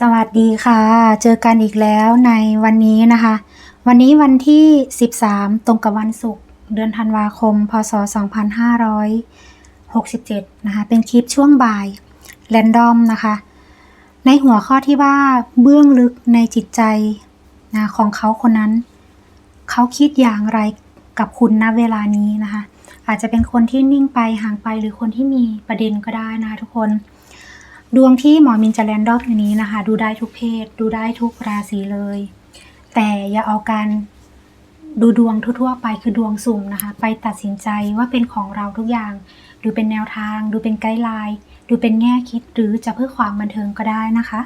สวัสดีค่ะ เจอกันอีกแล้วในวันนี้นะคะ วันนี้วันที่ 13 ตรงกับวันศุกร์เดือนธันวาคม พศ 2567 นะคะ เป็นคลิปช่วงบ่ายแรนดอมนะคะ ในหัวข้อที่ว่าเบื้องลึกในจิตใจนะของเขาคนนั้น เขาคิดอย่างไรกับคุณณเวลานี้นะคะ อาจจะเป็นคนที่นิ่งไปห่างไปหรือคนที่มีประเด็นก็ได้นะคะทุกคน ดวงที่หมอมินจะแรนดอมอย่างนี้นะคะ ดูได้ทุกเพศ ดูได้ทุกราศีเลย แต่อย่าเอาการดูดวงทั่วๆไปคือดวงสุ่มนะคะ ไปตัดสินใจว่าเป็นของเราทุกอย่าง ดูเป็นแนวทาง ดูเป็นไกด์ไลน์ดูเป็นแง่คิดหรือจะเพื่อความบันเทิงก็ได้นะคะ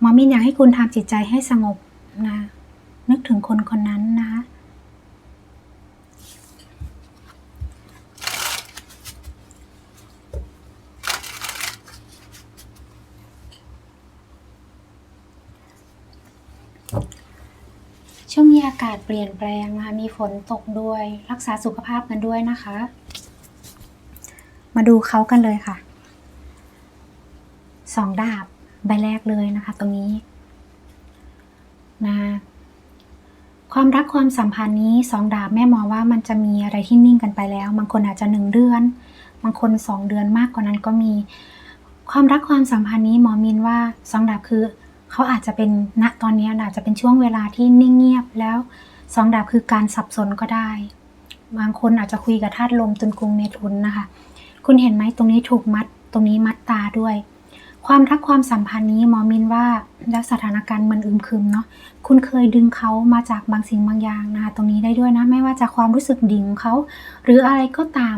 หมอมินอยากให้คุณทำจิตใจให้สงบนะนึกถึงคนคนนั้นนะคะ ช่วงนี้อากาศเปลี่ยนแปลงนะคะมีฝนตกด้วย รักษาสุขภาพกันด้วยนะคะ มาดูเขากันเลยค่ะสองดาบใบแรกเลยนะคะ ตรงนี้นะความรักความสัมพันธ์นี้สองดาบแม่มองว่ามันจะมีอะไรที่นิ่งกันไปแล้ว บางคนอาจจะหนึ่งเดือน บางคนสองเดือนมากกว่านั้นก็มี ความรักความสัมพันธ์นี้หมอมินว่าสองดาบคือ เขาอาจจะเป็นณตอนนี้อาจจะเป็นช่วงเวลาที่นิ่งเงียบแล้วสองดาบคือการสับสนก็ได้ บางคนอาจจะคุยกับธาตุลมตุนกรุงเมถุนนะคะ คุณเห็นไหมตรงนี้ถูกมัดตรงนี้มัดตาด้วย ความรักความสัมพันธ์นี้หมอมินว่าแล้วสถานการณ์มันอึมครึมเนาะคุณเคยดึงเขามาจากบางสิ่งบางอย่างนะคะตรงนี้ได้ด้วยนะ ไม่ว่าจะความรู้สึกดิ่งเขา หรืออะไรก็ตาม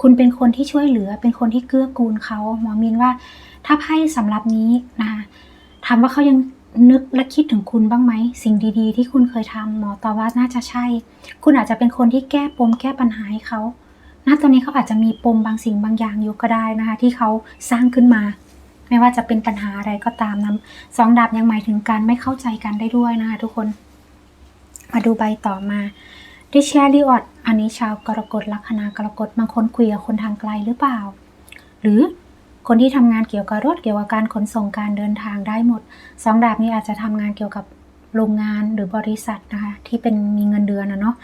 คุณเป็นคนที่ช่วยเหลือ เป็นคนที่เกื้อกูลเขาหมอมินว่า ถ้าไพ่สำหรับนี้นะคะ ถามว่าเขายังนึกและคิดถึงคุณบ้างไหม สิ่งดีๆ ที่คุณเคยทำหมอตอบว่าน่าจะใช่ คุณอาจจะเป็นคนที่แก้ปมแก้ปัญหาให้เขาณตอนนี้เขาอาจจะมีปมบางสิ่งบางอย่างอยู่ก็ได้นะคะ ที่เขาสร้างขึ้นมา ไม่ว่าจะเป็นปัญหาอะไรก็ตามนะสองดาบยังหมายถึงการไม่เข้าใจกันได้ด้วยนะคะทุกคน มาดูใบต่อมาดิเชียริออดอันนี้ชาวกรกฎลัคนากรกฎบางคนคุยกับคนทางไกลหรือเปล่า หรือ คนที่ทำงานเกี่ยวกับรถเกี่ยวกับการขนส่งการเดินทางได้หมดสองดาบนี้อาจจะทำงานเกี่ยวกับโรงงานหรือบริษัทนะคะที่เป็นมีเงินเดือนนะเนาะ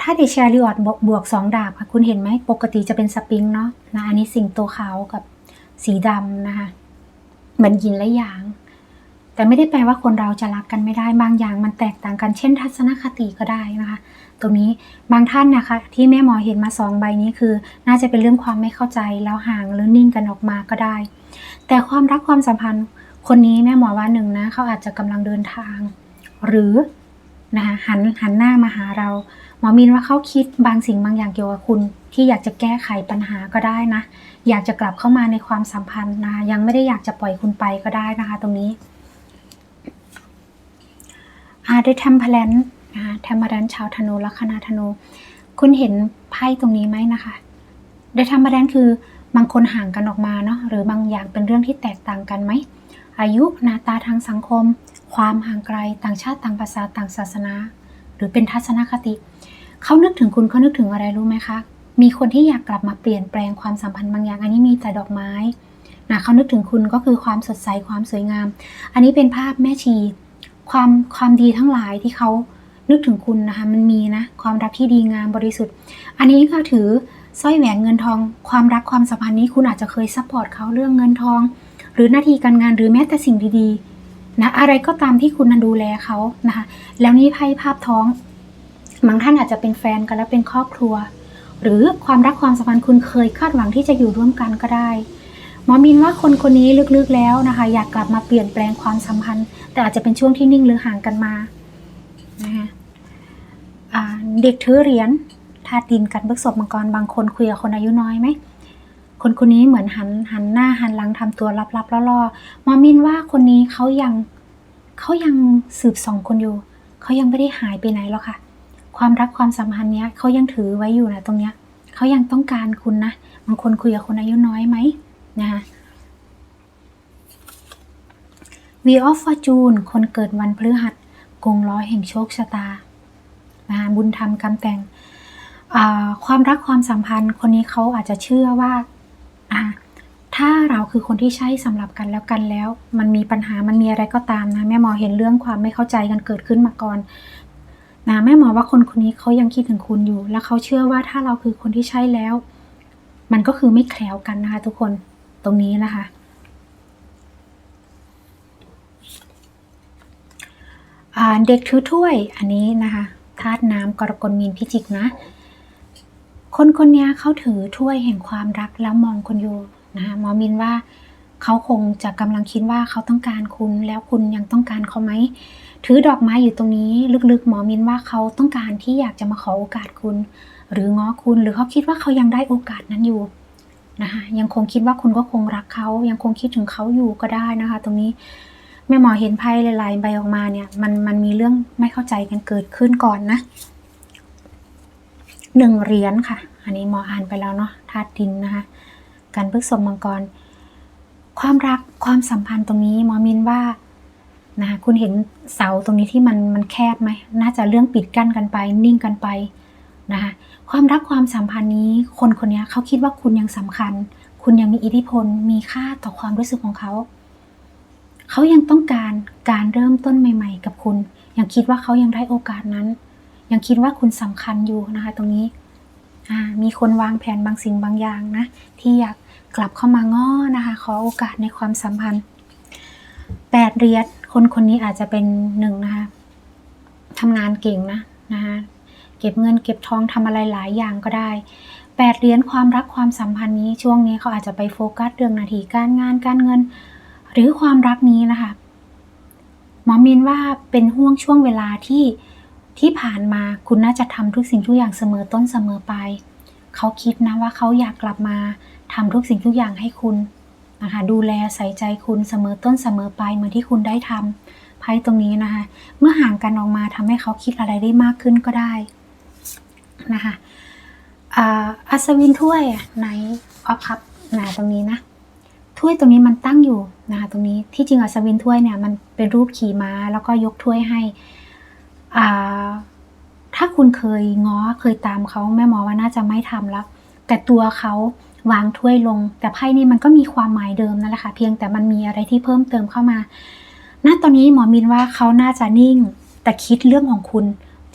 ถ้าดิเชียริออดบวกสองดาบค่ะคุณเห็นไหมปกติจะเป็นสปริงเนาะนะอันนี้สิ่งตัวขาวกับสีดำนะคะเหมือนยินและหยาง แต่ไม่ได้แปลว่าคนเราจะรักกันไม่ได้บางอย่างมันแตกต่างกันเช่น ทัศนคติก็ได้นะคะ ตรงนี้บางท่านนะคะ ที่แม่หมอเห็นมาสองใบนี้คือ น่าจะเป็นเรื่องความไม่เข้าใจแล้วห่างหรือนิ่งกันออกมาก็ได้ แต่ความรักความสัมพันธ์ คนนี้แม่หมอว่าหนึ่งนะเขาอาจจะกำลังเดินทาง หรือนะคะหันหันหน้ามาหาเรา หมอมินว่าเขาคิดบางสิ่งบางอย่างเกี่ยวกับคุณ ที่อยากจะแก้ไขปัญหาก็ได้นะ อยากจะกลับเข้ามาในความสัมพันธ์นะคะยังไม่ได้อยากจะปล่อยคุณไปก็ได้นะคะ ตรงนี้ อาได้ทำพลนนะคะแทมพลนชาวธนูลัคนาธนู คุณเห็นไพ่ตรงนี้ไหมนะคะได้ทำพลนคือบางคนห่างกันออกมาเนาะหรือบางอย่างเป็นเรื่องที่แตกต่างกันไหมอายุหน้าตาทางสังคม ความห่างไกลต่างชาติต่างภาษาต่างศาสนา หรือเป็นทัศนคติ เขานึกถึงคุณเขานึกถึงอะไรรู้ไหมคะ มีคนที่อยากกลับมาเปลี่ยนแปลงความสัมพันธ์บางอย่าง อันนี้มีแต่ดอกไม้นะเขานึกถึงคุณก็คือความสดใสความสวยงาม อันนี้เป็นภาพแม่ชี ความความดีทั้งหลายที่เขานึกถึงคุณนะคะ มันมีนะ ความรักที่ดีงามบริสุทธิ์ อันนี้ก็ถือสร้อยแหวนเงินทอง ความรักความสัมพันธ์นี้คุณอาจจะเคยซัพพอร์ตเขาเรื่องเงินทอง หรือหน้าที่การงานหรือแม้แต่สิ่งดีๆนะอะไรก็ตามที่คุณนั้นดูแลเขานะคะ แล้วนี่ไพ่ภาพท้องบางท่านอาจจะเป็นแฟนกันแล้วเป็นครอบครัว หรือความรักความสัมพันธ์คุณเคยคาดหวังที่จะอยู่ร่วมกันก็ได้ มอมินว่าคนคนนี้ลึกๆแล้วนะคะ อยากกลับมาเปลี่ยนแปลงความสัมพันธ์ แต่อาจจะเป็นช่วงที่นิ่งหรือห่างกันมานะคะเด็กถือเหรียญธาตุดินกันเบิกศพมังกรบางคนคุยกับคนอายุน้อยไหมคนคนนี้เหมือนหันหันหน้าหันหลังทำตัวลับๆล่อๆหมอมินว่าคนนี้เขายังเขายังสืบสองคนอยู่เขายังไม่ได้หายไปไหนหรอกค่ะ ความรักความสัมพันธ์เนี้ยเขายังถือไว้อยู่นะตรงเนี้ยเขายังต้องการคุณนะบางคนคุยกับคนอายุน้อยไหม นะคะ v ีออฟฟอร์จูนคนเกิดวันพฤหัสกงล้อแห่งโชคชะตานะคะบุญธรรมกำแต่ง ความรักความสัมพันธ์คนนี้เขาอาจจะเชื่อว่า ถ้าเราคือคนที่ใช่สำหรับกันแล้วกันแล้ว มันมีปัญหามันมีอะไรก็ตามนะ แม่หมอเห็นเรื่องความไม่เข้าใจกันเกิดขึ้นมาก่อนนะแม่หมอว่าคนคนนี้เขายังคิดถึงคุณอยู่ แล้วเขาเชื่อว่าถ้าเราคือคนที่ใช่แล้ว มันก็คือไม่แคล้วกันนะคะทุกคน รงนี้นะคะ เด็กถือถ้วยอันนี้นะคะธาตุน้ำกรกฎมีนพิจิกนะ คนคนนี้เขาถือถ้วยแห่งความรักแล้วมองคุณอยู่นะคะหมอมินว่าเขาคงจะกำลังคิดว่าเขาต้องการคุณแล้วคุณยังต้องการเขาไหม ถือดอกไม้อยู่ตรงนี้ ลึกๆ หมอมินว่าเขาต้องการที่อยากจะมาขอโอกาสคุณ หรือง้อคุณหรือเขาคิดว่าเขายังได้โอกาสนั้นอยู่ นะคะยังคงคิดว่าคุณก็คงรักเขา ยังคงคิดถึงเขาอยู่ก็ได้นะคะ ตรงนี้แม่หมอเห็นไพ่หลายๆใบออกมาเนี่ยมันมันมีเรื่องไม่เข้าใจกันเกิดขึ้นก่อนนะหนึ่งเหรียญค่ะ อันนี้หมออ่านไปแล้วเนาะธาตุดินนะคะการพฤกษมังกร ความรักความสัมพันธ์ตรงนี้หมอมินว่านะคะคุณเห็นเสาตรงนี้ที่มันมันแคบไหมน่าจะเรื่องปิดกั้นกันไป นิ่งกันไปนะคะ ความรักความสัมพันธ์นี้ คนคนนี้เขาคิดว่าคุณยังสำคัญ คุณยังมีอิทธิพล มีค่าต่อความรู้สึกของเขา เขายังต้องการการเริ่มต้นใหม่ ๆ กับคุณ ยังคิดว่าเขายังได้โอกาสนั้น ยังคิดว่าคุณสำคัญอยู่นะคะ ตรงนี้มีคนวางแผนบางสิ่งบางอย่างนะ ที่อยากกลับเข้ามาง้อนะคะ ขอโอกาสในความสัมพันธ์แปดเรียญคนคนนี้อาจจะเป็นหนึ่งนะคะทำงานเก่งนะนะคะ เก็บเงินเก็บทองทำอะไรหลายอย่างก็ได้แปดเหรียญความรักความสัมพันธ์นี้ช่วงนี้เขาอาจจะไปโฟกัสเรื่องหนาทีการงานการเงิน หรือความรักนี้นะคะหมอมินว่าเป็นห่วงช่วงเวลาที่ที่ผ่านมาคุณน่าจะทำทุกสิ่งทุกอย่างเสมอต้นเสมอไปเขาคิดนะว่าเขาอยากกลับมาทำทุกสิ่งทุกอย่างให้คุณนะคะดูแลใส่ใจคุณเสมอต้นเสมอไปเหมือนที่คุณได้ทำไพ่ตรงนี้นะคะ เมื่อห่างกันออกมาทำให้เขาคิดอะไรได้มากขึ้นก็ได้ นะคะอัศวินถ้วยในออฟคัพนาตรงนี้นะถ้วยตรงนี้มันตั้งอยู่นะคะตรงนี้ที่จริงอัศวินถ้วยเนี่ยมันเป็นรูปขี่ม้าแล้วก็ยกถ้วยให้อ่าถ้าคุณเคยง้อเคยตามเขาแม่หมอว่าน่าจะไม่ทำแล้ว แต่ตัวเขาวางถ้วยลง แต่ไพ่นี่มันก็มีความหมายเดิมนั่นแหละค่ะเพียงแต่มันมีอะไรที่เพิ่มเติมเข้ามาณตอนนี้หมอมินว่าเขาน่าจะนิ่ง แต่คิดเรื่องของคุณ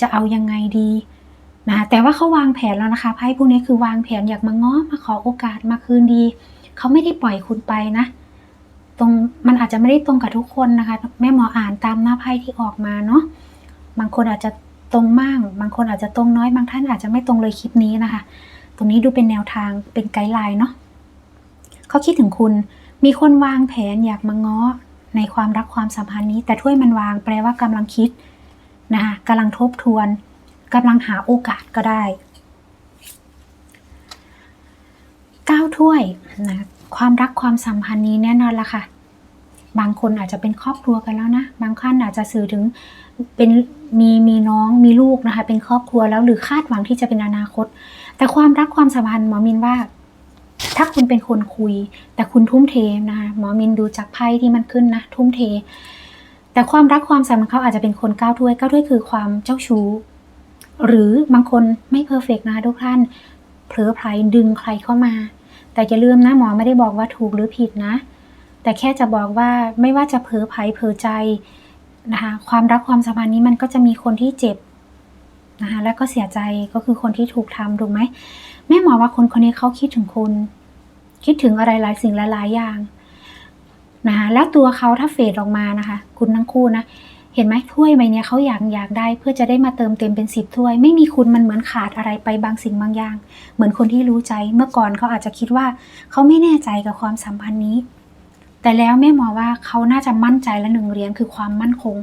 จะเอายังไงดี นะแต่ว่าเขาวางแผนแล้วนะคะไพ่พวกนี้คือวางแผนอยากมาง้อมาขอโอกาสมาคืนดี เขาไม่ได้ปล่อยคุณไปนะ ตรงมันอาจจะไม่ได้ตรงกับทุกคนนะคะ แม่หมออ่านตามหน้าไพ่ที่ออกมาเนาะบางคนอาจจะตรงมาก บางคนอาจจะตรงน้อยบางท่านอาจจะไม่ตรงเลยคลิปนี้นะคะ ตรงนี้ดูเป็นแนวทางเป็นไกด์ไลน์เนาะเขาคิดถึงคุณมีคนวางแผนอยากมาง้อในความรักความสัมพันธ์นี้ แต่ถ้วยมันวางแปลว่ากำลังคิดนะคะกำลังทบทวน กำลังหาโอกาสก็ได้เก้าถ้วยนะความรักความสัมพันธ์นี้แน่นอนละค่ะ บางคนอาจจะเป็นครอบครัวกันแล้วนะ บางท่านอาจจะสื่อถึงเป็นมีมีน้องมีลูกนะคะ เป็นครอบครัวแล้วหรือคาดหวังที่จะเป็นอนาคต แต่ความรักความสัมพันธ์หมอมินว่า ถ้าคุณเป็นคนคุย แต่คุณทุ่มเทนะคะหมอมินดูจากไพ่ที่มันขึ้นนะทุ่มเท แต่ความรักความสัมพันธ์เขาอาจจะเป็นคนก้าวถ้วยก้าวถ้วยคือความเจ้าชู้ หรือบางคนไม่เพอร์เฟกนะคะทุกท่านเผลอไพลดึงใครเข้ามา แต่อย่าลืมนะหมอไม่ได้บอกว่าถูกหรือผิดนะ แต่แค่จะบอกว่าไม่ว่าจะเผลอไพลเผลอใจนะคะความรักความสัมพันธ์นี้มันก็จะมีคนที่เจ็บนะคะแล้วก็เสียใจก็คือคนที่ถูกทำถูกไหมแม่หมอว่าคนคนนี้เขาคิดถึงคุณ คิดถึงอะไรหลายสิ่งหลายๆอย่างนะคะแล้วตัวเขาถ้าเฟดออกมานะคะ คุณทั้งคู่นะ เห็นไหมถ้วยใบนี้เขาอยากอยากได้ เพื่อจะได้มาเติมเต็มเป็นสิบถ้วย ไม่มีคุณมันเหมือนขาดอะไรไปบางสิ่งบางอย่าง เหมือนคนที่รู้ใจเมื่อก่อนเขาอาจจะคิดว่าเขาไม่แน่ใจกับความสัมพันธ์นี้ แต่แล้วแม่หมอว่าเขาน่าจะมั่นใจและหนึ่งเหรียญคือความมั่นคง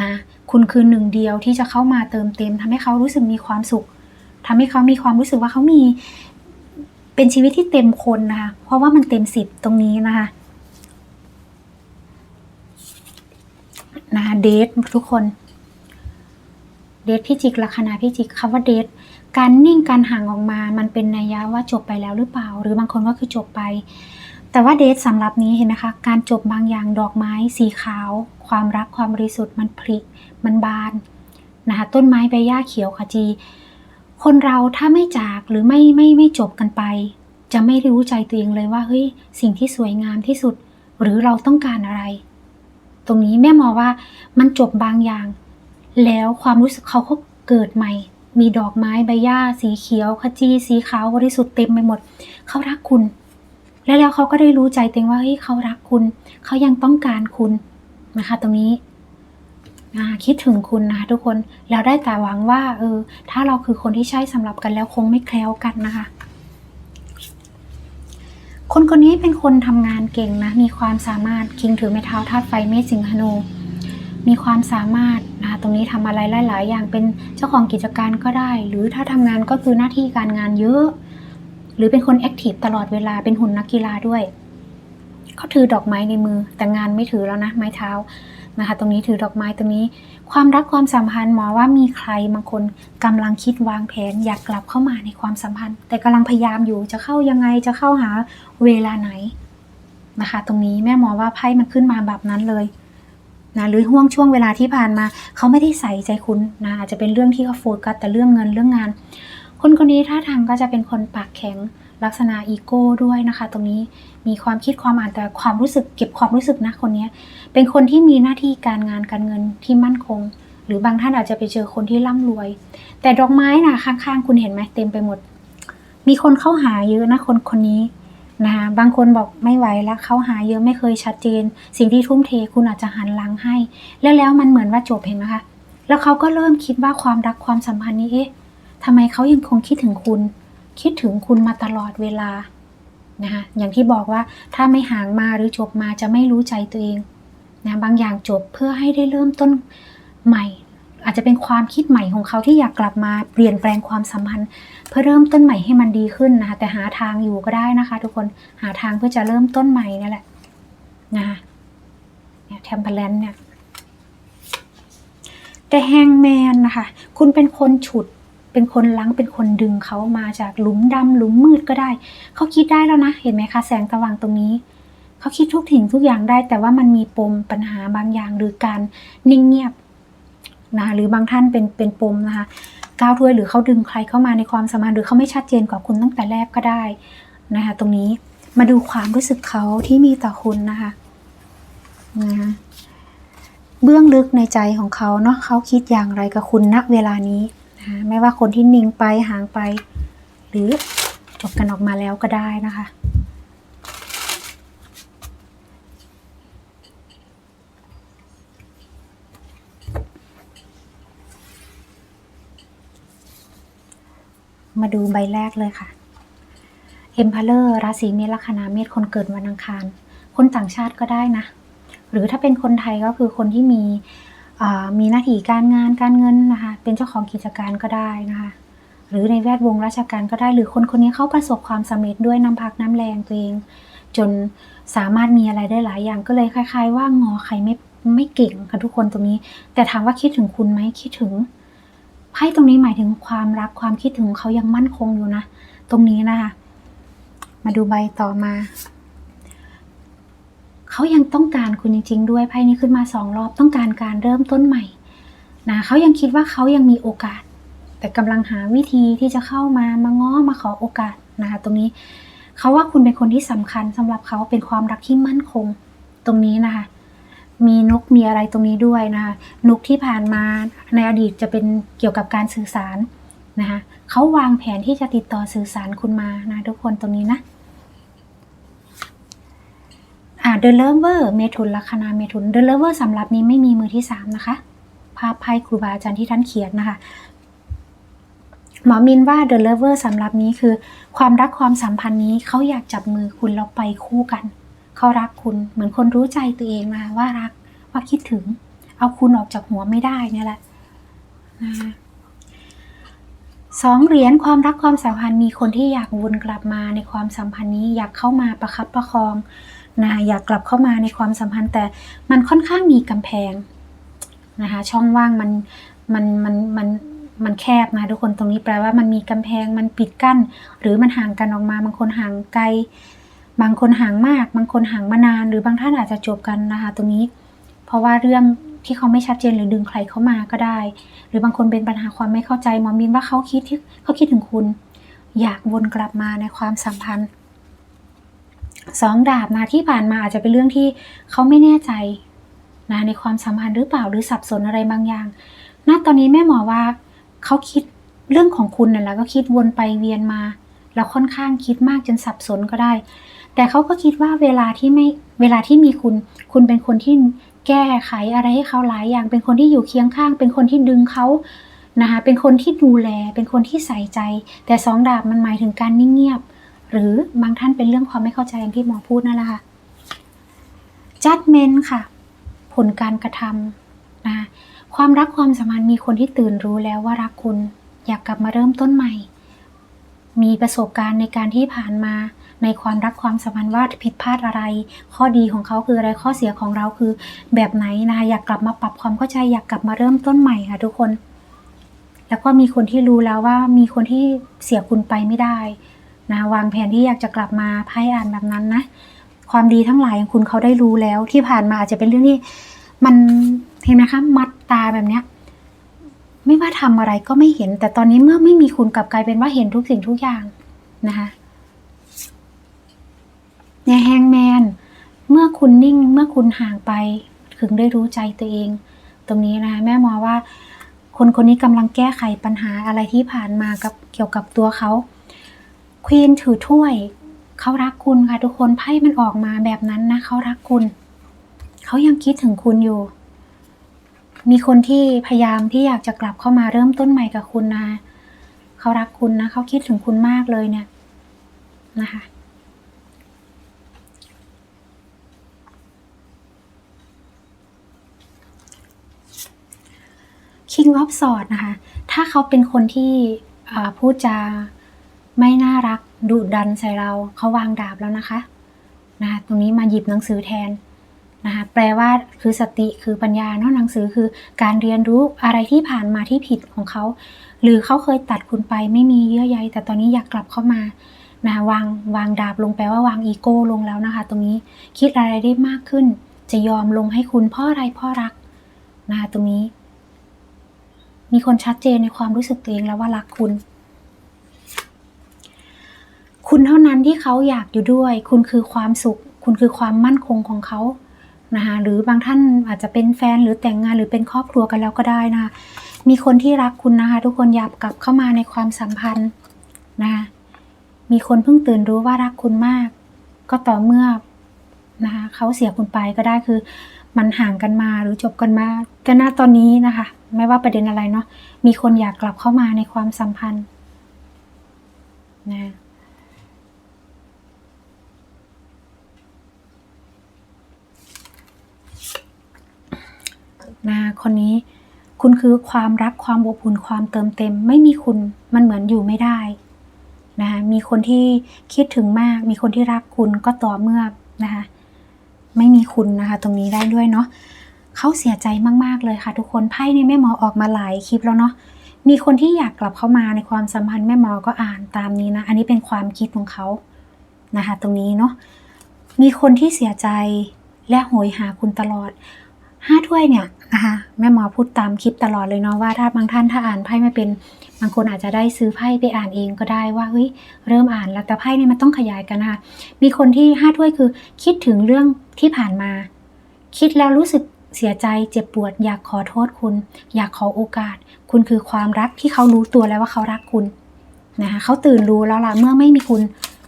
นะคุณคือหนึ่งเดียวที่จะเข้ามาเติมเต็มทำให้เขารู้สึกมีความสุขทำให้เขามีความรู้สึกว่าเขามีเป็นชีวิตที่เต็มคนนะคะเพราะว่ามันเต็มสิบตรงนี้นะคะ นะคะเดททุกคน เดทพี่จิกลัคนาพี่จิกคำว่าเดทการนิ่งการห่างออกมา มันเป็นนัยยะว่าจบไปแล้วหรือเปล่า หรือบางคนก็คือจบไป แต่ว่าเดทสำหรับนี้เห็นไหมคะ การจบบางอย่างดอกไม้สีขาว ความรักความบริสุทธิ์มันผลิก มันบานนะคะต้นไม้ใบหญ้าเขียวขจี คนเราถ้าไม่จากหรือไม่ไม่ไม่จบกันไป จะไม่รู้ใจตัวเองเลยว่าเฮ้ยสิ่งที่สวยงามที่สุด หรือเราต้องการอะไร ตรงนี้แม่มองว่ามันจบบางอย่าง แล้วความรู้สึกเขาก็เกิดใหม่ มีดอกไม้ใบหญ้า สีเขียวขจีสีขาวบริสุทธิ์เต็มไปหมด เขารักคุณ และแล้วเขาก็ได้รู้ใจเตัวเองว่าเฮ้ยเขารักคุณ เขายังต้องการคุณนะคะ ตรงนี้คิดถึงคุณนะคะทุกคนแล้วได้แต่หวังว่าเออถ้าเราคือคนที่ใช่สำหรับกันแล้วคงไม่แคล้วกันนะคะ คนคนนี้เป็นคนทำงานเก่งนะ มีความสามารถคิงถือไม้เท้าธาตุไฟเมษสิงหนูมีความสามารถนะคะตรงนี้ทำอะไรหลาย ๆ อย่างเป็นเจ้าของกิจการก็ได้ หรือถ้าทำงานก็คือหน้าที่การงานเยอะ หรือเป็นคนแอคทีฟตลอดเวลาเป็นหุ่นนักกีฬาด้วยเขาถือดอกไม้ในมือแต่งานไม่ถือแล้วนะไม้เท้า นะคะ ตรงนี้ถือดอกไม้ตรงนี้ ความรักความสัมพันธ์หมอว่ามีใครบางคนกำลังคิดวางแผนอยากกลับเข้ามาในความสัมพันธ์ แต่กำลังพยายามอยู่จะเข้ายังไงจะเข้าหาเวลาไหนนะคะ ตรงนี้แม่หมอว่าไพ่มันขึ้นมาแบบนั้นเลยนะหรือห่วงช่วงเวลาที่ผ่านมา เขาไม่ได้ใส่ใจคุณนะอาจจะเป็นเรื่องที่เขาโฟกัสแต่เรื่องเงินเรื่องงาน คนคนนี้ท่าทางก็จะเป็นคนปากแข็ง ลักษณะอีโก้ด้วยนะคะ ตรงนี้มีความคิดความอ่านแต่ความรู้สึกเก็บความรู้สึกนะคนนี้เป็นคนที่มีหน้าที่การงานการเงินที่มั่นคง หรือบางท่านอาจจะไปเจอคนที่ร่ำรวย แต่ดอกไม้นะข้างๆ คุณเห็นไหมเต็มไปหมด มีคนเข้าหาเยอะนะคนคนนี้นะคะบางคนบอกไม่ไหวแล้วเขาหาเยอะไม่เคยชัดเจน สิ่งที่ทุ่มเทคุณอาจจะหันหลังให้ แล้วแล้วมันเหมือนว่าจบเห็นไหมคะแล้วเขาก็เริ่มคิดว่าความรักความสัมพันธ์นี้เอ๊ะทำไมเขายังคงคิดถึงคุณ คิดถึงคุณมาตลอดเวลานะคะอย่างที่บอกว่าถ้าไม่ห่างมาหรือจบมาจะไม่รู้ใจตัวเองนะบางอย่างจบเพื่อให้ได้เริ่มต้นใหม่ อาจจะเป็นความคิดใหม่ของเขาที่อยากกลับมาเปลี่ยนแปลงความสัมพันธ์ เพื่อเริ่มต้นใหม่ให้มันดีขึ้นนะคะแต่หาทางอยู่ก็ได้นะคะ ทุกคนหาทางเพื่อจะเริ่มต้นใหม่นั่นแหละนะคะเนี่ยแทมเปอร์แลนเนี่ยแต่แฮงแมนนะคะ คุณเป็นคนฉุด เป็นคนลังเป็นคนดึงเขามาจากหลุมดำหลุมมืดก็ได้ เขาคิดได้แล้วนะ เห็นไหมคะ แสงสว่างตรงนี้ เขาคิดทุกถิ่งทุกอย่างได้ แต่ว่ามันมีปมปัญหาบางอย่างหรือการนิ่งเงียบนะคะหรือบางท่านเป็นเป็นปมนะคะก้าวถ้วยหรือเขาดึงใครเข้ามาในความสมพันธ์หรือเขาไม่ชัดเจนกับคุณตั้งแต่แรกก็ได้นะคะตรงนี้มาดูความรู้สึกเขาที่มีต่อคุณนะคะนะคะเบื้องลึกในใจของเขาเนาะเขาคิดอย่างไรกับคุณณเวลานี้ นะไม่ว่าคนที่นิ่งไปห่างไป หรือจบกันออกมาแล้วก็ได้นะคะมาดูใบแรกเลยค่ะ เอ็มพาเลอร์ราศีเมษลัคนาเมษคนเกิดวันอังคาร คนต่างชาติก็ได้นะ หรือถ้าเป็นคนไทยก็คือคนที่มี มีหน้าที่การงานการเงินนะคะ เป็นเจ้าของกิจการก็ได้นะคะ หรือในแวดวงราชการก็ได้ หรือคนคนนี้เขาประสบความสำเร็จด้วยน้ำพักน้ำแรงตัวเอง จนสามารถมีอะไรได้หลายอย่างก็เลยคล้าย ๆ ว่างอใครไม่ไม่เก่งค่ะทุกคนตรงนี้ แต่ถามว่าคิดถึงคุณไหมคิดถึงไพ่ตรงนี้หมายถึงความรักความคิดถึงเขายังมั่นคงอยู่นะ ตรงนี้นะคะ มาดูใบต่อมา เขายังต้องการคุณจริง ๆ ด้วยไพ่นี้ขึ้นมาสองรอบต้องการการเริ่มต้นใหม่นะเขายังคิดว่าเขายังมีโอกาส แต่กำลังหาวิธีที่จะเข้ามามาง้อมาขอโอกาสนะคะตรงนี้เขาว่าคุณเป็นคนที่สำคัญสำหรับเขาเป็นความรักที่มั่นคงตรงนี้นะคะมีนกมีอะไรตรงนี้ด้วยนะคะนกที่ผ่านมาในอดีตจะเป็นเกี่ยวกับการสื่อสารนะคะเขาวางแผนที่จะติดต่อสื่อสารคุณมานะทุกคนตรงนี้นะ อ่า The Lover เมถุนลัคนาเมถุน The Lover สำหรับนี้ไม่มีมือที่สามนะคะ ภาพไพ่ครูบาอาจารย์ที่ท่านเขียนนะคะ หมอมินว่า The Lover สำหรับนี้คือ ความรักความสัมพันธ์นี้เขาอยากจับมือคุณแล้วไปคู่กัน เขารักคุณเหมือนคนรู้ใจตัวเองมาว่ารักว่าคิดถึง เอาคุณออกจากหัวไม่ได้เนี่ยแหละนะ สองเหรียญความรักความสัมพันธ์มีคนที่อยากวนกลับมาในความสัมพันธ์นี้อยากเข้ามาประคับประคองนะอยากกลับเข้ามาในความสัมพันธ์ แต่มันค่อนข้างมีกำแพงนะคะช่องว่างมันมันมันมันมันแคบนะทุกคนตรงนี้แปลว่ามันมีกำแพงมันปิดกั้น หรือมันห่างกันออกมา บางคนห่างไกล บางคนห่างมาก บางคนห่างมานาน หรือบางท่านอาจจะจบกันนะคะตรงนี้ เพราะว่าเรื่อง ที่เขาไม่ชัดเจนหรือดึงใครเข้ามาก็ได้ หรือบางคนเป็นปัญหาความไม่เข้าใจหมอมินว่าเขาคิดที่เขาคิดถึงคุณ อยากวนกลับมาในความสัมพันธ์สองดาบนะที่ผ่านมาอาจจะเป็นเรื่องที่เขาไม่แน่ใจนะในความสัมพันธ์หรือเปล่าหรือสับสนอะไรบางอย่างณตอนนี้แม่หมอว่าเขาคิดเรื่องของคุณนั่นแหละก็คิดวนไปเวียนมาแล้วค่อนข้างคิดมากจนสับสนก็ได้ แต่เขาก็คิดว่าเวลาที่ไม่เวลาที่มีคุณ คุณเป็นคนที่ แก้ไขอะไรให้เขาหลายอย่าง เป็นคนที่อยู่เคียงข้าง เป็นคนที่ดึงเขานะคะเป็นคนที่ดูแล เป็นคนที่ใส่ใจ แต่สองดาบมันหมายถึงการนิ่งเงียบ หรือบางท่านเป็นเรื่องความไม่เข้าใจอย่างที่หมอพูดนั่นแหละค่ะ judgment ค่ะ ผลการกระทำนะคะความรักความสัมพันธ์มีคนที่ตื่นรู้แล้วว่ารักคุณ อยากกลับมาเริ่มต้นใหม่ มีประสบการณ์ในการที่ผ่านมา ในความรักความสัมพันธ์ว่าผิดพลาดอะไร ข้อดีของเขาคืออะไรข้อเสียของเราคือแบบไหนนะคะอยากกลับมาปรับความเข้าใจอยากกลับมาเริ่มต้นใหม่ค่ะทุกคน แล้วก็มีคนที่รู้แล้วว่ามีคนที่เสียคุณไปไม่ได้นะวางแผนที่อยากจะกลับมาไพ่อ่านแบบนั้นนะความดีทั้งหลายของคุณเขาได้รู้แล้วที่ผ่านมาอาจจะเป็นเรื่องที่มันเห็นไหมคะมัดตาแบบเนี้ยไม่ว่าทำอะไรก็ไม่เห็น แต่ตอนนี้เมื่อไม่มีคุณกลับกลายเป็นว่าเห็นทุกสิ่งทุกอย่างนะคะเนี่ยแฮงแมน เมื่อ คุณนิ่งเมื่อคุณห่างไป ถึงได้รู้ใจตัวเอง ตรงนี้นะแม่มองว่า คนคนนี้กำลังแก้ไขปัญหาอะไรที่ผ่านมากับเกี่ยวกับตัวเขาควีนถือถ้วยเขารักคุณค่ะทุกคนไพ่มันออกมาแบบนั้นนะเขารักคุณเขายังคิดถึงคุณอยู่ มีคนที่พยายามที่อยากจะกลับเข้ามาเริ่มต้นใหม่กับคุณนะเขารักคุณนะเขาคิดถึงคุณมากเลยเนี่ยนะคะ King of Swords นะคะ ถ้าเขาเป็นคนที่พูดจาไม่น่ารักดุดันใส่เราเขาวางดาบแล้วนะคะนะคะตรงนี้มาหยิบหนังสือแทนนะคะแปลว่าคือสติคือปัญญาเนาะหนังสือคือการเรียนรู้อะไรที่ผ่านมาที่ผิดของเขา หรือเขาเคยตัดคุณไปไม่มีเยื่อใย แต่ตอนนี้อยากกลับเข้ามานะคะวางวางดาบลงแปลว่าวางอีโก้ลงแล้วนะคะ ตรงนี้คิดอะไรได้มากขึ้น จะยอมลงให้คุณพ่ออะไรพ่อรักนะคะตรงนี้ มีคนชัดเจนในความรู้สึกตัวเองแล้วว่ารักคุณ คุณเท่านั้นที่เขาอยากอยู่ด้วย คุณคือความสุข คุณคือความมั่นคงของเขานะคะหรือบางท่านอาจจะเป็นแฟนหรือแต่งงานหรือเป็นครอบครัวกันแล้วก็ได้นะคะมีคนที่รักคุณนะคะทุกคนอยากกลับเข้ามาในความสัมพันธ์นะคะมีคนเพิ่งตื่นรู้ว่ารักคุณมาก ก็ต่อเมื่อนะคะเขาเสียคุณไปก็ได้คือ มันห่างกันมาหรือจบกันมาแต่ณตอนนี้นะคะ ไม่ว่าประเด็นอะไรเนาะมีคนอยากกลับเข้ามาในความสัมพันธ์นะนะคนนี้คุณคือความรักความอบอุ่นความเติมเต็ม ไม่มีคุณมันเหมือนอยู่ไม่ได้นะคะมีคนที่คิดถึงมาก มีคนที่รักคุณก็ต่อเมื่อนะคะ ไม่มีคุณนะคะ ตรงนี้ได้ด้วยเนาะเขาเสียใจมากๆเลยค่ะทุกคนไพ่ในแม่หมอออกมาหลายคลิปแล้วเนาะมีคนที่อยากกลับเข้ามาในความสัมพันธ์แม่หมอก็อ่านตามนี้นะ อันนี้เป็นความคิดของเขานะคะ ตรงนี้เนาะมีคนที่เสียใจและโหยหาคุณตลอด ห้าถ้วยเนี่ยนะคะแม่หมอพูดตามคลิปตลอดเลยเนาะว่าถ้าบางท่านถ้าอ่านไพ่ไม่เป็นบางคนอาจจะได้ซื้อไพ่ไปอ่านเองก็ได้ว่าเฮ้ยเริ่มอ่านแล้วแต่ไพ่เนี่ยมันต้องขยายกันนะคะมีคนที่ห้าถ้วยคือคิดถึงเรื่องที่ผ่านมา คิดแล้วรู้สึกเสียใจเจ็บปวด อยากขอโทษคุณ อยากขอโอกาส คุณคือความรักที่เขารู้ตัวแล้วว่าเขารักคุณนะคะเขาตื่นรู้แล้วล่ะเมื่อไม่มีคุณ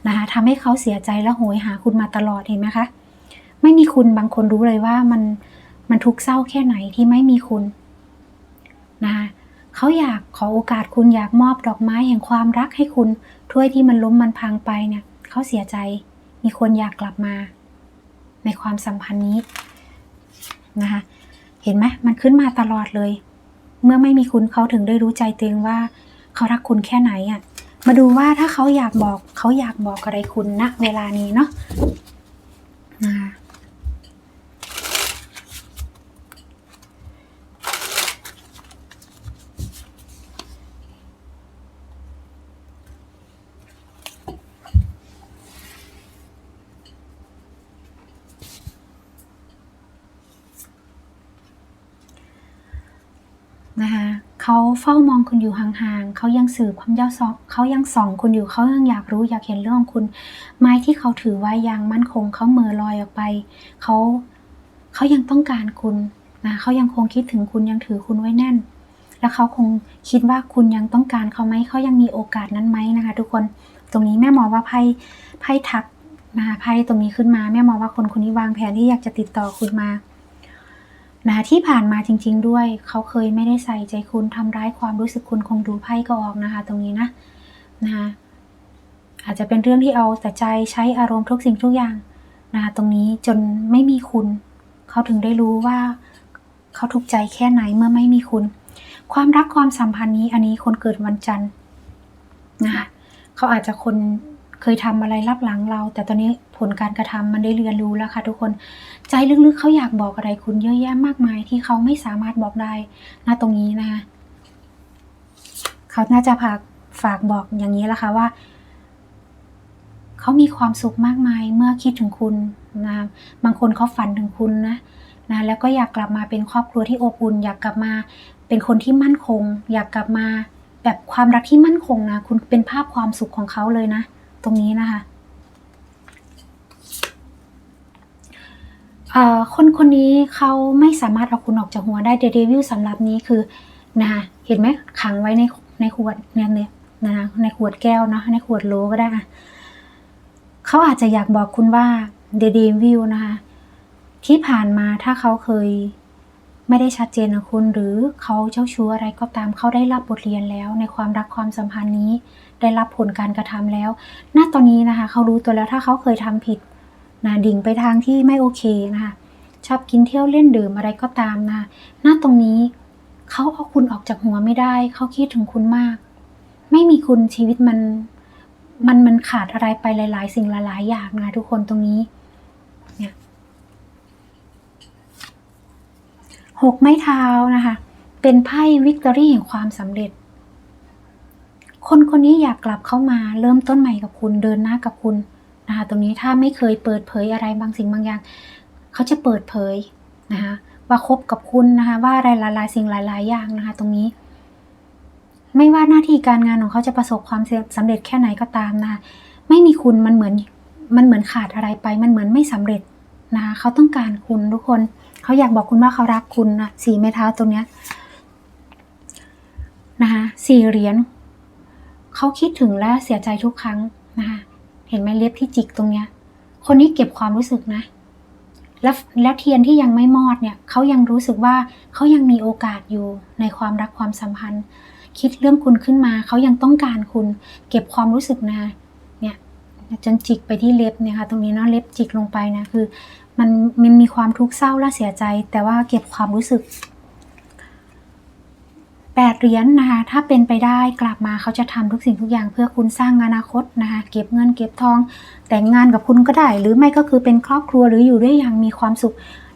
นะคะทำให้เขาเสียใจและโหยหาคุณมาตลอดเห็นไหมคะไม่มีคุณบางคนรู้เลยว่ามัน มันทุกข์เศร้าแค่ไหนที่ไม่มีคุณนะคะเขาอยากขอโอกาสคุณอยากมอบดอกไม้แห่งความรักให้คุณถ้วยที่มันล้มมันพังไปเนี่ยเขาเสียใจ มีคนอยากกลับมา ในความสัมพันธ์นี้นะคะเห็นไหมมันขึ้นมาตลอดเลย เมื่อไม่มีคุณเขาถึงได้รู้ใจตัวเองว่า เขารักคุณแค่ไหนอะ่ะมาดูว่าถ้าเขาอยากบอกเขาอยากบอกอะไรคุณณเวลานี้เนาะ นะคะเขาเฝ้ามองคุณอยู่ห่างๆเขายังสืบความเย้าซอกเขายังส่องคุณอยู่เขายังอยากรู้อยากเห็นเรื่องของคุณ ไม้ที่เขาถือไว้ยังมั่นคงเขาเมือลอยออกไปเขาเขายังต้องการคุณนะเขายังคงคิดถึงคุณยังถือคุณไว้แน่น แล้วเขาคงคิดว่าคุณยังต้องการเขาไหมเขายังมีโอกาสนั้นไหมนะคะ ทุกคนตรงนี้แม่มองว่าไพ่ไพ่ทักนะคะไพ่ตรงนี้ขึ้นมาแม่มองว่าคนคนนี้วางแผนที่อยากจะติดต่อคุณมา นะที่ผ่านมาจริง ๆ ด้วยเขาเคยไม่ได้ใส่ใจคุณทำร้ายความรู้สึกคุณคงดูไพ่ก็ออกนะคะ ตรงนี้นะนะคะอาจจะเป็นเรื่องที่เอาแต่ใจใช้อารมณ์ทุกสิ่งทุกอย่างนะคะตรงนี้จนไม่มีคุณ เขาถึงได้รู้ว่าเขาทุกใจแค่ไหนเมื่อไม่มีคุณ ความรักความสัมพันธ์นี้อันนี้คนเกิดวันจันทร์นะคะเขาอาจจะคน เคยทำอะไรรับหลังเรา แต่ตอนนี้ผลการกระทำมันได้เรียนรู้แล้วค่ะทุกคน ใจลึกๆเขาอยากบอกอะไรคุณเยอะแยะมากมายที่เขาไม่สามารถบอกได้ณตรงนี้นะคะเขาน่าจะฝากฝากบอกอย่างนี้แล้วค่ะว่าเขามีความสุขมากมายเมื่อคิดถึงคุณนะบางคนเขาฝันถึงคุณนะนะแล้วก็อยากกลับมาเป็นครอบครัวที่อบอุ่น อยากกลับมาเป็นคนที่มั่นคง อยากกลับมาแบบความรักที่มั่นคงนะ คุณเป็นภาพความสุขของเขาเลยนะ ตรงนี้นะคะคนคนนี้เขาไม่สามารถเอาคุณออกจากหัวได้เดเดวิลสำหรับนี้คือนะคะเห็นไหมขังไว้ในในขวดเนี่ยเนี่ยนะคะในขวดแก้วเนาะในขวดโหลก็ได้อะเขาอาจจะอยากบอกคุณว่าเดเดวิลนะคะที่ผ่านมาถ้าเขาเคย ไม่ได้ชัดเจนกับคุณหรือเขาเจ้าชู้อะไรก็ตามเขาได้รับบทเรียนแล้ว ในความรักความสัมพันธ์นี้ ได้รับผลการกระทำแล้ว ณตอนนี้นะคะเขารู้ตัวแล้วถ้าเขาเคยทำผิดนะดิ่งไปทางที่ไม่โอเคนะคะชอบกินเที่ยวเล่นดื่มอะไรก็ตามนะหน้าตรงนี้เขาเอาคุณออกจากหัวไม่ได้ เขาคิดถึงคุณมาก ไม่มีคุณชีวิตมันมันมันขาดอะไรไปหลาย ๆ สิ่งหลายๆอย่างนะทุกคนตรงนี้ เนี่ย หกไม้เท้านะคะ เป็นไพ่วิกตอรี่แห่งความสำเร็จ คนคนนี้อยากกลับเข้ามาเริ่มต้นใหม่กับคุณเดินหน้ากับคุณนะคะตรงนี้ถ้าไม่เคยเปิดเผยอะไรบางสิ่งบางอย่าง เขาจะเปิดเผยนะคะว่าคบกับคุณนะคะว่าอะไรหลายๆสิ่งหลาย ๆ อย่างนะคะ ตรงนี้ ไม่ว่าหน้าที่การงานของเขาจะประสบความสำเร็จแค่ไหนก็ตามนะคะไม่มีคุณมันเหมือนมันเหมือนขาดอะไรไป มันเหมือนไม่สำเร็จนะคะเขาต้องการคุณทุกคน เขาอยากบอกคุณว่าเขารักคุณนะสีไม้เท้าตรงเนี้ยนะคะสี่เหรียญเขาคิดถึงและเสียใจทุกครั้งนะคะเห็นไหมเล็บที่จิกตรงเนี้ย คนนี้เก็บความรู้สึกนะ แล้วแล้วเทียนที่ยังไม่มอดเนี่ยเขายังรู้สึกว่าเขายังมีโอกาสอยู่ในความรักความสัมพันธ์ คิดเรื่องคุณขึ้นมาเขายังต้องการคุณ เก็บความรู้สึกนะ เนี่ยจนจิกไปที่เล็บเนี่ยค่ะตรงนี้เนาะเล็บจิกลงไปนะคือ มันมันมีความทุกข์เศร้าและเสียใจ แต่ว่าเก็บความรู้สึกแปดเหรียญนะคะ ถ้าเป็นไปได้กลับมาเขาจะทำทุกสิ่งทุกอย่างเพื่อคุณสร้างอนาคตนะคะ เก็บเงินเก็บทอง แต่งงานกับคุณก็ได้ หรือไม่ก็คือเป็นครอบครัวหรืออยู่ด้วยอย่างมีความสุข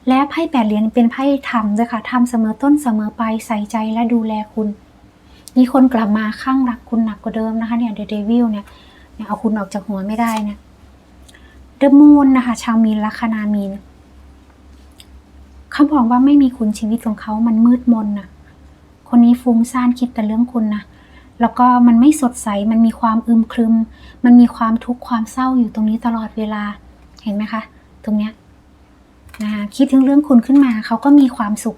และไพ่แปดเหรียญเป็นไพ่ทำด้วยค่ะทำเสมอต้นเสมอไปใส่ใจและดูแลคุณ มีคนกลับมาข้างรักคุณหนักกว่าเดิมนะคะเนี่ยเดอะเดวิลเนี่ยเนี่ยเอาคุณออกจากหัวไม่ได้เนี่ย เดอะมูนนะคะ ชาวมีนลัคนามีนเขาบอกว่าไม่มีคุณชีวิตของเขามันมืดมนน่ะคนนี้ฟุ้งซ่านคิดแต่เรื่องคุณนะแล้วก็มันไม่สดใส มันมีความอึมครึม มันมีความทุกข์ความเศร้าอยู่ตรงนี้ตลอดเวลา เห็นไหมคะ ตรงเนี้ยนะคะคิดถึงเรื่องคุณขึ้นมา เขาก็มีความสุข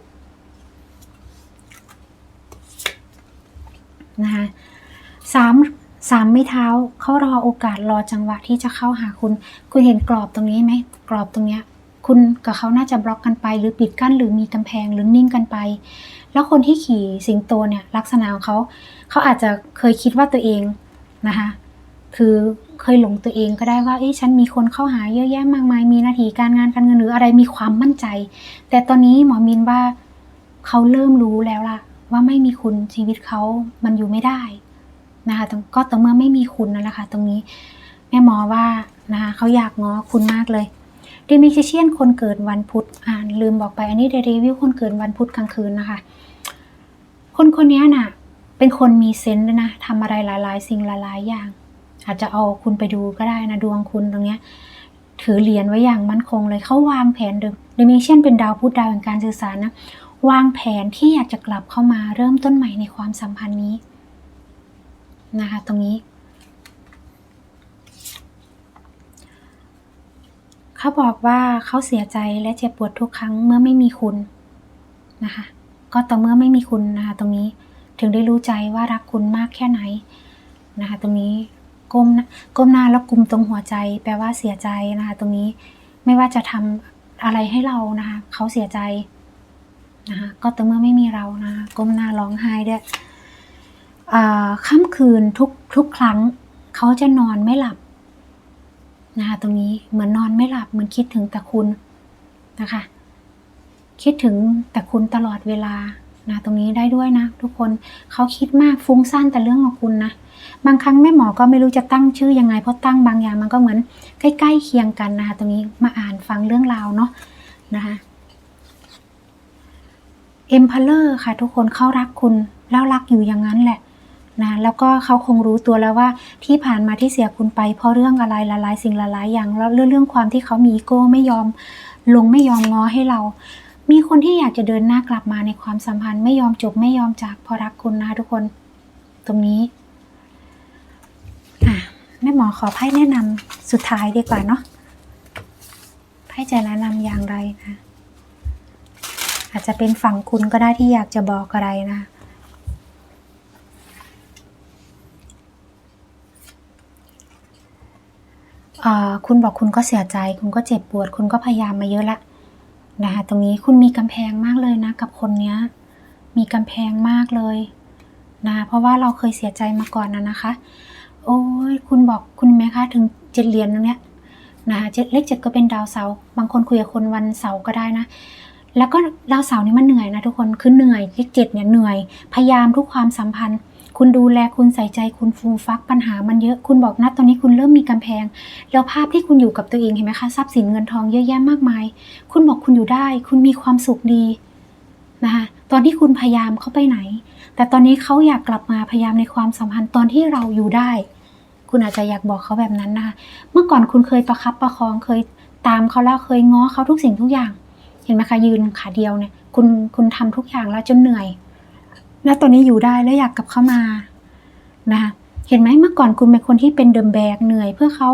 นะคะสาม สามไม่เท้าเขารอโอกาสรอจังหวะที่จะเข้าหาคุณ คุณเห็นกรอบตรงนี้ไหมกรอบตรงเนี้ยคุณกับเขาน่าจะบล็อกกันไป หรือปิดกั้นหรือมีกำแพงหรือนิ่งกันไป แล้วคนที่ขี่สิงโตเนี่ยลักษณะของเขาเขาอาจจะเคยคิดว่าตัวเองนะคะคือเคยหลงตัวเองก็ได้ว่าเอ้ฉันมีคนเข้าหาเยอะแยะมากมาย มีหน้าที่การงานการเงินหรืออะไรมีความมั่นใจ แต่ตอนนี้หมอมินว่าเขาเริ่มรู้แล้วล่ะ ว่าไม่มีคุณชีวิตเขามันอยู่ไม่ได้ นะคะก็ต่อเมื่อไม่มีคุณนั่นแหละค่ะตรงนี้แม่หมอว่านะคะเขาอยากง้อคุณมากเลยเดมิเชียนคนเกิดวันพุธอ่านลืมบอกไปอันนี้เดรีวิวคนเกิดวันพุธกลางคืนนะคะ คนคนนี้น่ะ เป็นคนมีเซนส์ด้วยนะทำอะไรหลายๆ สิ่งหลายๆอย่าง อาจจะเอาคุณไปดูก็ได้นะดวงคุณตรงเนี้ยถือเหรียญไว้อย่างมั่นคงเลยเขาวางแผนเดิมเดมิเชียนเป็นดาวพุธดาวแห่งการสื่อสารนะวางแผนที่อยากจะกลับเข้ามาเริ่มต้นใหม่ในความสัมพันธ์นี้ นะคะ ตรงนี้ เขาบอกว่าเขาเสียใจและเจ็บปวดทุกครั้งเมื่อไม่มีคุณนะคะ ก็ต่อเมื่อไม่มีคุณนะคะ ตรงนี้ถึงได้รู้ใจว่ารักคุณมากแค่ไหนนะคะ ตรงนี้ก้มก้มหน้าแล้วกุมตรงหัวใจ แปลว่าเสียใจนะคะ ตรงนี้ไม่ว่าจะทำอะไรให้เรานะคะ เขาเสียใจนะคะก็ต่อเมื่อไม่มีเรานะคะก้มหน้าร้องไห้ด้วย ค่ำคืนทุกทุกครั้ง เขาจะนอนไม่หลับนะคะตรงนี้เหมือนนอนไม่หลับเหมือนคิดถึงแต่คุณนะคะ คิดถึงแต่คุณตลอดเวลานะตรงนี้ได้ด้วยนะ ทุกคนเขาคิดมากฟุ้งซ่านแต่เรื่องของคุณนะบางครั้งแม่หมอก็ไม่รู้จะตั้งชื่อยังไงเพราะตั้งบางอย่างมันก็เหมือนใกล้ๆเคียงกันนะคะตรงนี้มาอ่านฟังเรื่องราวเนาะนะคะเอ็มพลเลอร์ค่ะทุกคนเขารักคุณแล้วรักอยู่อย่างนั้นแหละ นะแล้วก็เขาคงรู้ตัวแล้วว่าที่ผ่านมาที่เสียคุณไป เพราะเรื่องอะไรหลายสิ่งหลายอย่างแล้วเรื่องเรื่องความที่เขามีอีโก้ไม่ยอม ลงไม่ยอมง้อให้เรา มีคนที่อยากจะเดินหน้ากลับมาในความสัมพันธ์ไม่ยอมจบไม่ยอมจากเพราะรักคุณนะคะทุกคน ตรงนี้อะแม่หมอขอไพ่แนะนำสุดท้ายดีกว่าเนาะไพ่จะแนะนำอย่างไรนะ อาจจะเป็นฝั่งคุณก็ได้ที่อยากจะบอกอะไรนะ อ่า คุณบอกคุณก็เสียใจ คุณก็เจ็บปวด คุณก็พยายามมาเยอะละนะคะตรงนี้คุณมีกำแพงมากเลยนะกับคนเนี้ยมีกำแพงมากเลยนะเพราะว่าเราเคยเสียใจมาก่อนนะนะคะ โอ้ยคุณบอกคุณไหมคะถึงเจ็ดเหรียญตรงเนี้ยนะคะเจ็ดเลขเจ็ดก็เป็นดาวเสาร์บางคนคุยกับคนวันเสาร์ก็ได้นะ แล้วก็ดาวเสาร์นี่มันเหนื่อยนะทุกคนคือเหนื่อยเลขเจ็ดเนี่ยเหนื่อย พยายามทุกความสัมพันธ์ คุณดูแลคุณใส่ใจคุณฟูฟักปัญหามันเยอะ คุณบอกนะตอนนี้คุณเริ่มมีกำแพง แล้วภาพที่คุณอยู่กับตัวเองเห็นไหมคะทรัพย์สินเงินทองเยอะแยะมากมาย คุณบอกคุณอยู่ได้ คุณมีความสุขดีนะคะตอนที่คุณพยายามเขาไปไหน แต่ตอนนี้เขาอยากกลับมาพยายามในความสัมพันธ์ตอนที่เราอยู่ได้ คุณอาจจะอยากบอกเขาแบบนั้นนะคะเมื่อก่อนคุณเคยประคับประคองเคยตามเขาแล้วเคยง้อเขาทุกสิ่งทุกอย่าง เห็นไหมคะยืนขาเดียวเนี่ยคุณคุณทำทุกอย่างแล้วจนเหนื่อย แล้วตอนนี้อยู่ได้แล้วอยากกลับเข้ามานะคะเห็นไหมเมื่อก่อนคุณเป็นคนที่เป็นเดิมแบกเหนื่อยเพื่อเขา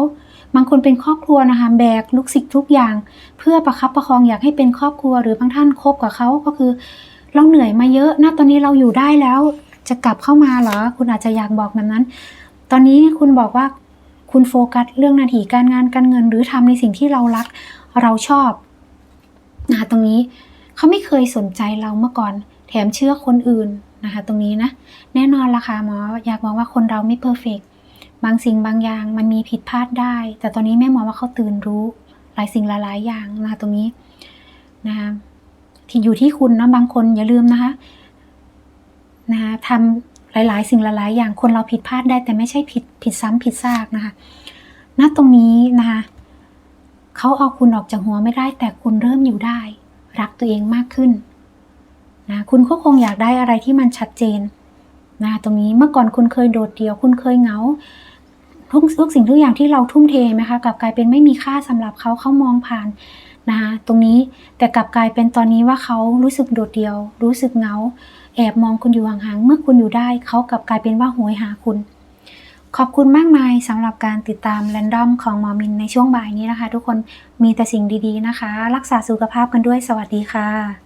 บางคนเป็นครอบครัวนะคะแบกลูกศิษย์ทุกอย่าง เพื่อประคับประคองอยากให้เป็นครอบครัวหรือบางท่านคบกับเขาก็คือ เราเหนื่อยมาเยอะนะตอนนี้เราอยู่ได้แล้ว จะกลับเข้ามาเหรอ คุณอาจจะอยากบอกแบบนั้น ตอนนี้คุณบอกว่าคุณโฟกัสเรื่องหนาทีการงานการเงิน หรือทำในสิ่งที่เรารักเราชอบนะตรงนี้เขาไม่เคยสนใจเราเมื่อก่อน แถมเชื่อคนอื่น นะคะ ตรงนี้นะ แน่นอนละค่ะหมออยากบอกว่าคนเราไม่เพอร์เฟกบางสิ่งบางอย่างมันมีผิดพลาดได้ แต่ตอนนี้แม่หมอว่าเขาตื่นรู้หลายสิ่งหลายๆอย่างนะคะตรงนี้นะคะที่อยู่ที่คุณนะบางคนอย่าลืมนะคะนะคะทำหลาย ๆ สิ่งหลายๆอย่างคนเราผิดพลาดได้ แต่ไม่ใช่ผิดผิดซ้ำผิดซากนะคะณตรงนี้นะคะเขาเอาคุณออกจากหัวไม่ได้ แต่คุณเริ่มอยู่ได้ รักตัวเองมากขึ้น นะคุณก็คงอยากได้อะไรที่มันชัดเจนนะตรงนี้เมื่อก่อนคุณเคยโดดเดี่ยว คุณเคยเหงาทุกทุกสิ่งทุกอย่างที่เราทุ่มเทไหมคะกลับกลายเป็นไม่มีค่าสำหรับเขาเขามองผ่านนะคะตรงนี้แต่กลับกลายเป็นตอนนี้ว่าเขารู้สึกโดดเดี่ยว รู้สึกเหงา แอบมองคุณอยู่ห่างๆเมื่อคุณอยู่ได้เขากลับกลายเป็นว่าโหยหาคุณ ขอบคุณมากมายสำหรับการติดตามแรนดอมของหมอมินในช่วงบ่ายนี้นะคะ ทุกคนมีแต่สิ่งดีๆนะคะ รักษาสุขภาพกันด้วยสวัสดีค่ะ